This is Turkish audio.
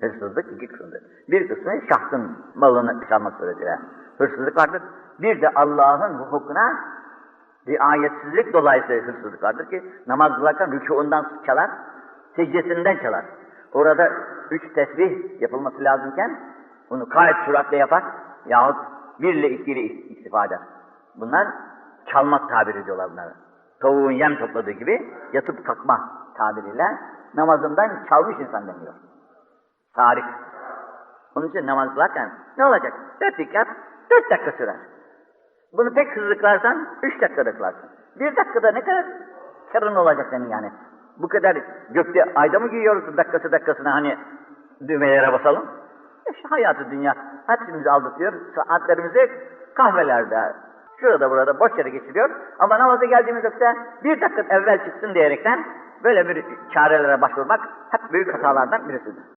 Hırsızlık iki kısımdır. Bir kısmı şahsın malını çalmak suretiyle hırsızlık vardır. Bir de Allah'ın hukukuna riayetsizlik dolayısıyla hırsızlık vardır ki namaz kılarken rükûundan çalar, secdesinden çalar. Orada üç tesbih yapılması lazımken bunu gayet süratle yapar yahut bir ile iki ile istifade eder. Bunlar çalmak tabiri diyorlar bunlara. Tavuğun yem topladığı gibi yatıp kalkma tabiriyle namazından çalmış insan deniyor. Tarih. Onun için namaz kılarken ne olacak? Dört rekat, dört dakika sürer. Bunu pek hızlı kılarsan üç dakikada kılarsın. Bir dakikada ne kadar karın olacak senin yani? Bu kadar gökte ayda mı giyiyoruz dakikası dakikasına hani düğmelere basalım? İşte hayatı dünya hepimizi aldatıyor. Saatlerimizi kahvelerde, şurada burada boş yere geçiriyor. Ama namaza geldiğimiz vakitte bir dakika evvel çıksın diyerekten böyle bir çarelere başvurmak hep büyük hatalardan birisidir.